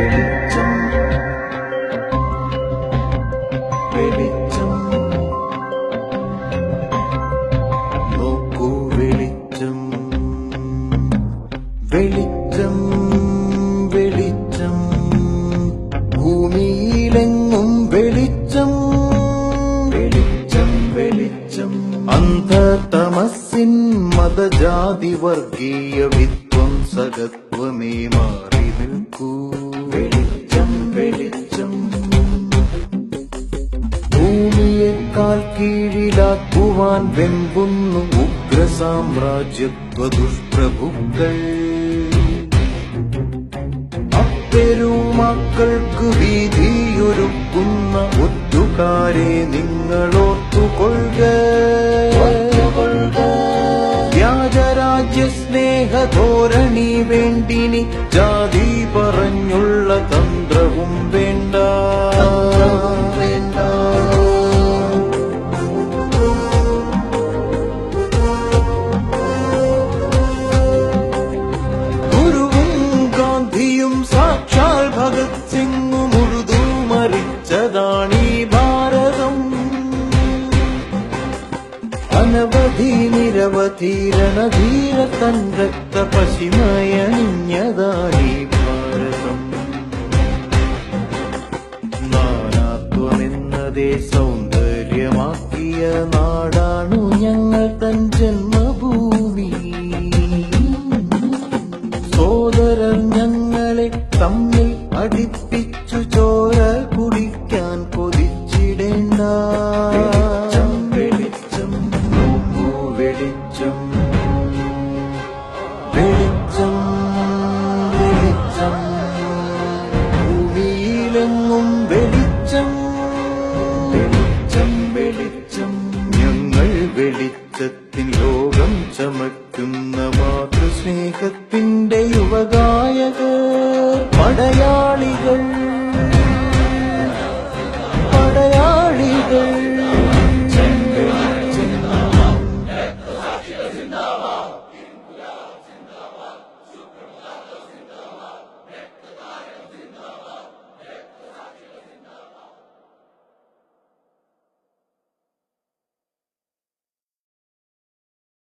വെളിച്ചം വെളിച്ചം നോക്കൂ വെളിച്ചം. വെളിച്ചം വെളിച്ചം ഭൂമിയിലെങ്ങും വെളിച്ചം വെളിച്ചം വെളിച്ചം അന്ധതമസിൻ മതജാതി വർഗീയ വിത്വം വിധ്വംസകത്വമേ മാറി നിൽക്കൂ. വെളിച്ചം വെളിച്ചം. ഭൂമിയേക്കാൾ കീഴിലാക്കുവാൻ വെമ്പുന്നു ഉഗ്ര സാമ്രാജ്യത്വ ദുഷ്പ്രഭുക്കൾ. അപ്പെരുമാക്കൾക്ക് വീതിയൊരുക്കുന്ന ഒറ്റുകാരെ നിങ്ങളോർത്തുകൊള്ളുക ധോരണി വേണ്ടിനി ജാതി പറഞ്ഞുള്ള തന്ത്രവും വേണ്ട. അനവധി നിരവധി രണധീര തൻരക്ത പശിമയണിഞ്ഞതായി ഭാരതം. നാനാത്വമെന്നതേ സൗന്ദര്യമാക്കിയ നാടാണു ഞങ്ങൾ തൻ ജന്മഭൂമി. സോദരൻ ഞങ്ങളെ തമ്മിൽ അടിപ്പിച്ചു ചോര വെളിച്ചം വെളിച്ചം വെളിച്ചം. ഭൂമിയിലെങ്ങും വെളിച്ചം വെളിച്ചം വെളിച്ചം. ഞങ്ങൾ വെളിച്ചത്തിൻ ലോകം ചമക്കുന്ന മാതൃസ്നേഹത്തിന്റെ യുവഗായകൻ. No.